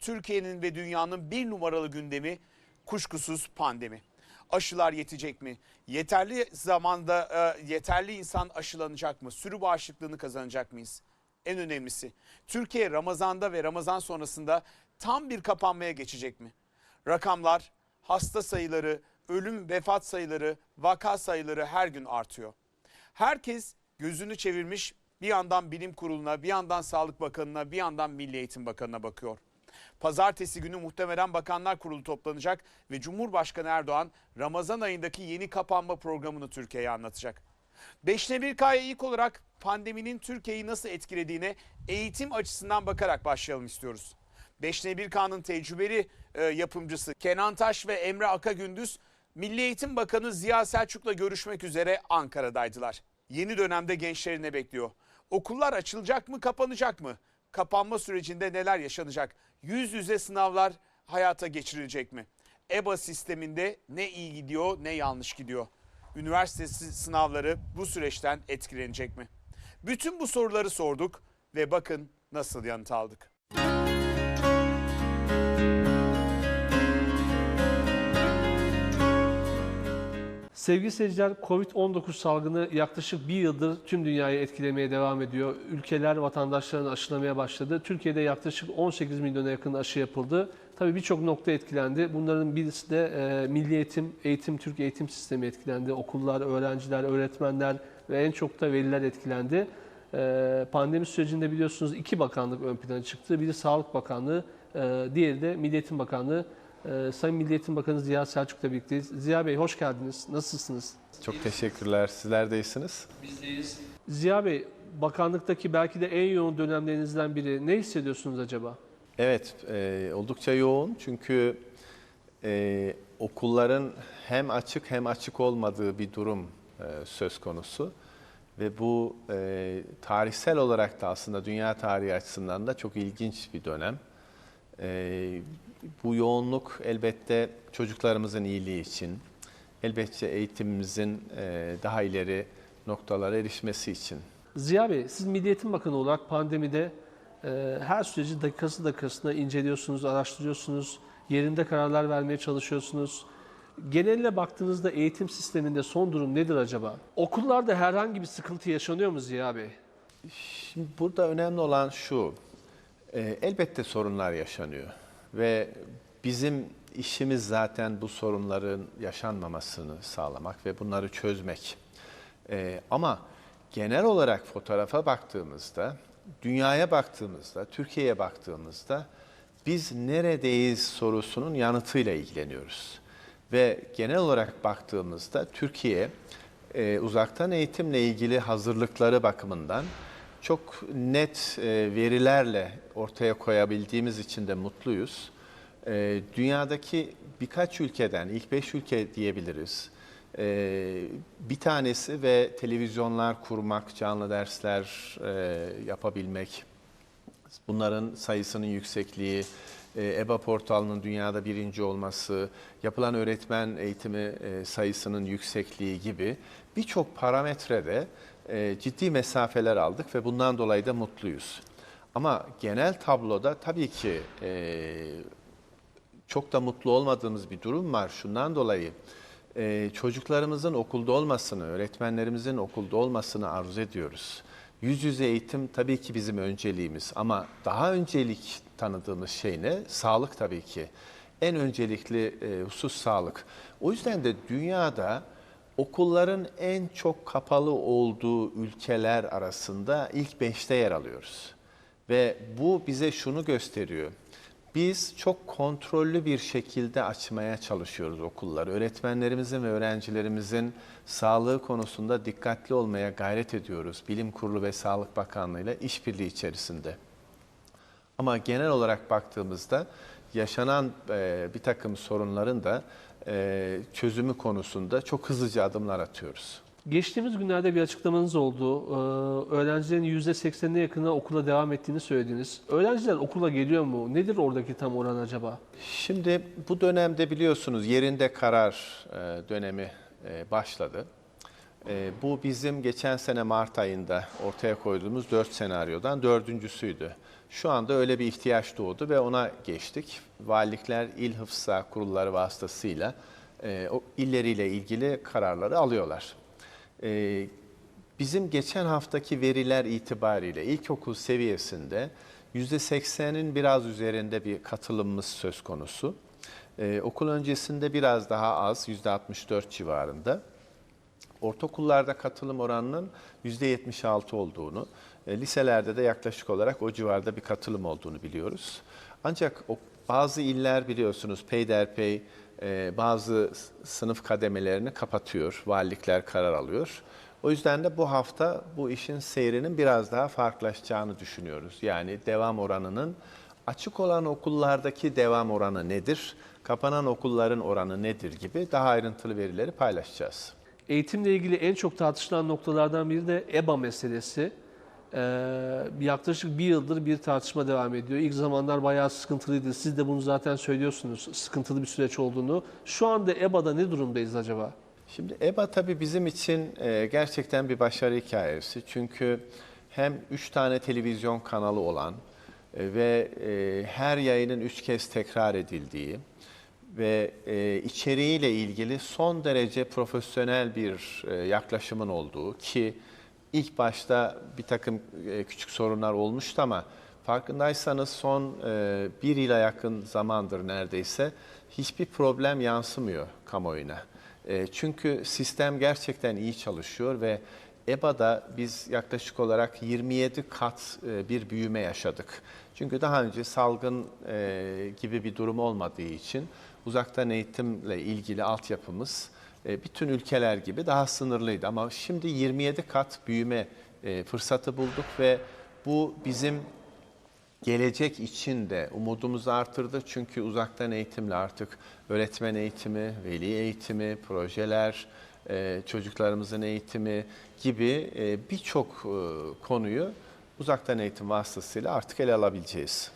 Türkiye'nin ve dünyanın bir numaralı gündemi kuşkusuz pandemi. Aşılar yetecek mi? Yeterli zamanda e, yeterli insan aşılanacak mı? Sürü bağışıklığını kazanacak mıyız? En önemlisi Türkiye Ramazan'da ve Ramazan sonrasında tam bir kapanmaya geçecek mi? Rakamlar, hasta sayıları, ölüm vefat sayıları, vaka sayıları her gün artıyor. Herkes gözünü çevirmiş bir yandan bilim kuruluna, bir yandan Sağlık Bakanı'na, bir yandan Milli Eğitim Bakanı'na bakıyor. Pazartesi günü muhtemelen Bakanlar Kurulu toplanacak ve Cumhurbaşkanı Erdoğan Ramazan ayındaki yeni kapanma programını Türkiye'ye anlatacak. Beşte bir K'ya ilk olarak pandeminin Türkiye'yi nasıl etkilediğine eğitim açısından bakarak başlayalım istiyoruz. Beşte bir K'nın tecrübeli e, yapımcısı Kenan Taş ve Emre Akagündüz Milli Eğitim Bakanı Ziya Selçuk'la görüşmek üzere Ankara'daydılar. Yeni dönemde gençleri ne bekliyor? Okullar açılacak mı, kapanacak mı? Kapanma sürecinde neler yaşanacak? Yüz yüze sınavlar hayata geçirilecek mi? EBA sisteminde ne iyi gidiyor, ne yanlış gidiyor? Üniversite sınavları bu süreçten etkilenecek mi? Bütün bu soruları sorduk ve bakın nasıl yanıt aldık. Sevgili seyirciler, Covid-19 salgını yaklaşık bir yıldır tüm dünyayı etkilemeye devam ediyor. Ülkeler vatandaşlarını aşılamaya başladı. Türkiye'de yaklaşık 18 milyona yakın aşı yapıldı. Tabii birçok nokta etkilendi. Bunların birisi de e, Milli Eğitim, Eğitim Türk Eğitim Sistemi etkilendi. Okullar, öğrenciler, öğretmenler ve en çok da veliler etkilendi. E, pandemi sürecinde biliyorsunuz iki bakanlık ön plana çıktı. Biri Sağlık Bakanlığı, e, diğeri de Milli Eğitim Bakanlığı. Ee, Sayın Milli Eğitim Bakanı Ziya Selçuk'la birlikteyiz. Ziya Bey hoş geldiniz. Nasılsınız? Çok teşekkürler. Sizler de iyisiniz. Bizdeyiz. Ziya Bey, bakanlıktaki belki de en yoğun dönemlerinizden biri. Ne hissediyorsunuz acaba? Evet, e, oldukça yoğun çünkü e, okulların hem açık hem açık olmadığı bir durum e, söz konusu. Ve bu e, tarihsel olarak da aslında dünya tarihi açısından da çok ilginç bir dönem. E, bu yoğunluk elbette çocuklarımızın iyiliği için, elbette eğitimimizin e, daha ileri noktalara erişmesi için. Ziya Bey, siz Milli Eğitim Bakanı olarak pandemide e, her süreci dakikası dakikasına inceliyorsunuz, araştırıyorsunuz, yerinde kararlar vermeye çalışıyorsunuz. Geneline baktığınızda eğitim sisteminde son durum nedir acaba? Okullarda herhangi bir sıkıntı yaşanıyor mu Ziya Bey? Şimdi burada önemli olan şu, e, elbette sorunlar yaşanıyor ve bizim işimiz zaten bu sorunların yaşanmamasını sağlamak ve bunları çözmek. E, ama genel olarak fotoğrafa baktığımızda, dünyaya baktığımızda, Türkiye'ye baktığımızda biz neredeyiz sorusunun yanıtıyla ilgileniyoruz. Ve genel olarak baktığımızda Türkiye e, uzaktan eğitimle ilgili hazırlıkları bakımından çok net e, verilerle ortaya koyabildiğimiz için de mutluyuz. E, dünyadaki birkaç ülkeden, ilk beş ülke diyebiliriz. E, bir tanesi ve televizyonlar kurmak, canlı dersler yapabilmek, bunların sayısının yüksekliği, EBA portalının dünyada birinci olması, yapılan öğretmen eğitimi sayısının yüksekliği gibi birçok parametrede e, ciddi mesafeler aldık ve bundan dolayı da mutluyuz. Ama genel tabloda tabii ki çok da mutlu olmadığımız bir durum var. Şundan dolayı çocuklarımızın okulda olmasını, öğretmenlerimizin okulda olmasını arzu ediyoruz. Yüz yüze eğitim tabii ki bizim önceliğimiz ama daha öncelik tanıdığımız şey ne? Sağlık tabii ki. En öncelikli e, husus sağlık. O yüzden de dünyada okulların en çok kapalı olduğu ülkeler arasında ilk beşte yer alıyoruz. Ve bu bize şunu gösteriyor. Biz çok kontrollü bir şekilde açmaya çalışıyoruz okulları. Öğretmenlerimizin ve öğrencilerimizin sağlığı konusunda dikkatli olmaya gayret ediyoruz. Bilim Kurulu ve Sağlık Bakanlığı ile işbirliği içerisinde. Ama genel olarak baktığımızda yaşanan bir takım sorunların da çözümü konusunda çok hızlıca adımlar atıyoruz. Geçtiğimiz günlerde bir açıklamanız oldu. Ee, öğrencilerin %80'ine yakını okula devam ettiğini söylediniz. Öğrenciler okula geliyor mu? Nedir oradaki tam oran acaba? Şimdi bu dönemde biliyorsunuz yerinde karar e, dönemi e, başladı. E, bu bizim geçen sene Mart ayında ortaya koyduğumuz dört senaryodan dördüncüsüydü. Şu anda öyle bir ihtiyaç doğdu ve ona geçtik. Valilikler il hıfza kurulları vasıtasıyla e, o illeriyle ilgili kararları alıyorlar. E, bizim geçen haftaki veriler itibariyle ilkokul seviyesinde %80'in biraz üzerinde bir katılımımız söz konusu. E, okul öncesinde biraz daha az, %64 civarında. Ortaokullarda katılım oranının %76 olduğunu, e, liselerde de yaklaşık olarak o civarda bir katılım olduğunu biliyoruz. Ancak o, bazı iller biliyorsunuz peyderpey e, bazı sınıf kademelerini kapatıyor, valilikler karar alıyor. O yüzden de bu hafta bu işin seyrinin biraz daha farklılaşacağını düşünüyoruz. Yani devam oranının açık olan okullardaki devam oranı nedir, kapanan okulların oranı nedir gibi daha ayrıntılı verileri paylaşacağız. Eğitimle ilgili en çok tartışılan noktalardan biri de EBA meselesi. Ee, yaklaşık bir yıldır bir tartışma devam ediyor. İlk zamanlar bayağı sıkıntılıydı. Siz de bunu zaten söylüyorsunuz, sıkıntılı bir süreç olduğunu. Şu anda EBA'da ne durumdayız acaba? Şimdi EBA tabii bizim için e, gerçekten bir başarı hikayesi. Çünkü hem üç tane televizyon kanalı olan e, ve e, her yayının üç kez tekrar edildiği ve içeriğiyle ilgili son derece profesyonel bir yaklaşımın olduğu ki ilk başta bir takım e, küçük sorunlar olmuştu ama farkındaysanız son e, bir yıla yakın zamandır neredeyse hiçbir problem yansımıyor kamuoyuna. E, Çünkü sistem gerçekten iyi çalışıyor ve EBA'da biz yaklaşık olarak 27 kat bir büyüme yaşadık. Çünkü daha önce salgın gibi bir durum olmadığı için uzaktan eğitimle ilgili altyapımız bütün ülkeler gibi daha sınırlıydı. Ama şimdi 27 kat büyüme e, fırsatı bulduk ve bu bizim gelecek için de umudumuzu artırdı. Çünkü uzaktan eğitimle artık öğretmen eğitimi, veli eğitimi, projeler, e, çocuklarımızın eğitimi gibi e, birçok e, konuyu uzaktan eğitim vasıtasıyla artık ele alabileceğiz.